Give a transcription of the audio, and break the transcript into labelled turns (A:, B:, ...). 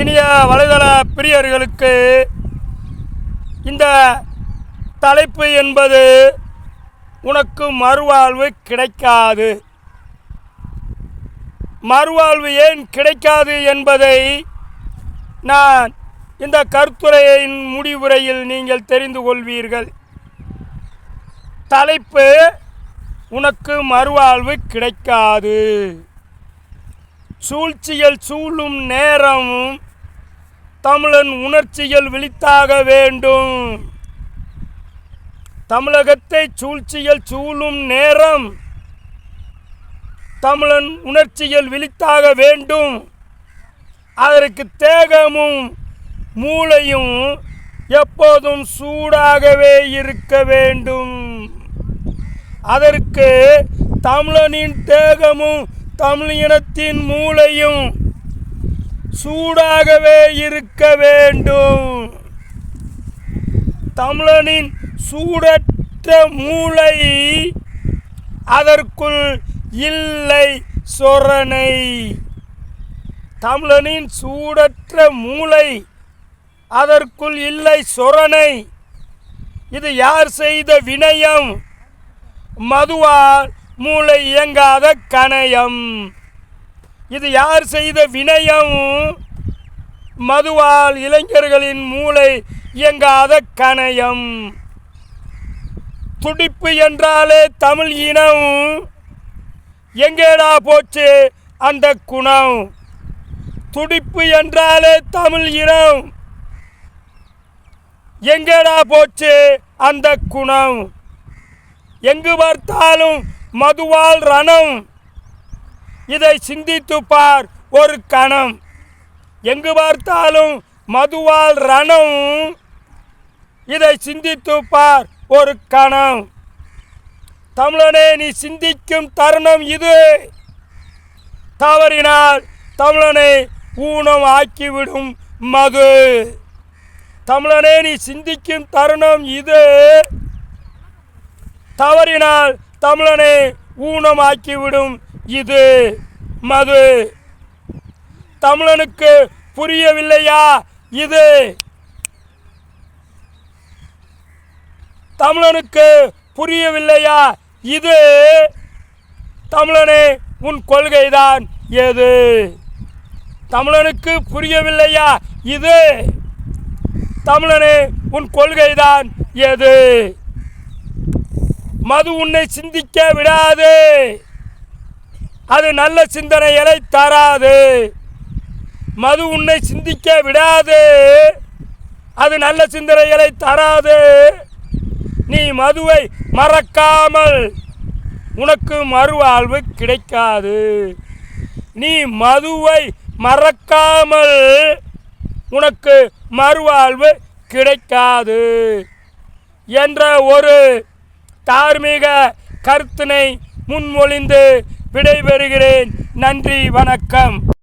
A: இனிய வலைதள பிரியர்களுக்கு இந்த தலைப்பு என்பது உனக்கு மறுவாழ்வு கிடைக்காது. மறுவாழ்வு ஏன் கிடைக்காது என்பதை நான் இந்த கருத்துரையின் முடிவுரையில் நீங்கள் தெரிந்து கொள்வீர்கள். தலைப்பு உனக்கு மறுவாழ்வு கிடைக்காது. சூழ்ச்சிகள் சூழும் நேரம் தமிழன் உணர்ச்சிகள் விழித்தாக வேண்டும். தமிழகத்தை சூழ்ச்சிகள் சூழும் நேரம் தமிழன் உணர்ச்சிகள் விழித்தாக வேண்டும். அதற்கு தேகமும் மூளையும் எப்போதும் சூடாகவே இருக்க வேண்டும். அதற்கு தமிழனின் தேகமும் தமிழ் இனத்தின் மூளையும் சூடாகவே இருக்க வேண்டும். தமிழனின் சூடற்ற மூளை அதற்குள் இல்லை சொரணை. தமிழனின் சூடற்ற மூளை அதற்குள் இல்லை சொரணை. இது யார் செய்த வினயம்? மதுவால் மூளை இயங்காத கணயம். இது யார் செய்த வினயம்? மதுவால் இளைஞர்களின் மூளை இயங்காத கணயம். துடிப்பு என்றாலே தமிழ் இனம். எங்கேடா போச்சு அந்த குணம்? துடிப்பு என்றாலே தமிழ் இனம். எங்கேடா போச்சு அந்த குணம்? எங்கு பார்த்தாலும் மதுவால் ரணம். இதை சிந்தித்து பார் ஒரு கணம். எங்கு பார்த்தாலும் மதுவால் ரணம். இதை சிந்தித்து பார் ஒரு கணம். தமிழனே நீ சிந்திக்கும் தருணம் இது. தவறினால் தமிழனை ஊனம் ஆக்கிவிடும் மது. தமிழனே நீ சிந்திக்கும் தருணம் இது. தவறினால் தமிழனை ஊனமாக்கிவிடும். இது மது. தமிழனுக்கு புரியவில்லையா? இது தமிழனுக்கு புரியவில்லையா? இது தமிழனே உன் கொள்கைதான். எது? தமிழனுக்கு புரியவில்லையா? இது தமிழனே உன் கொள்கைதான். எது? மது உன்னை சிந்திக்க விடாது. அது நல்ல சிந்தனைகளை தராது. மது உன்னை சிந்திக்க விடாது. அது நல்ல சிந்தனைகளை தராது. நீ மதுவை மறக்காமல் உனக்கு மறுவாழ்வு கிடைக்காது. நீ மதுவை மறக்காமல் உனக்கு மறுவாழ்வு கிடைக்காது. என்ற ஒரு தார்மீக கருத்தினை முன்மொழிந்து விடைபெறுகிறேன். நன்றி வணக்கம்.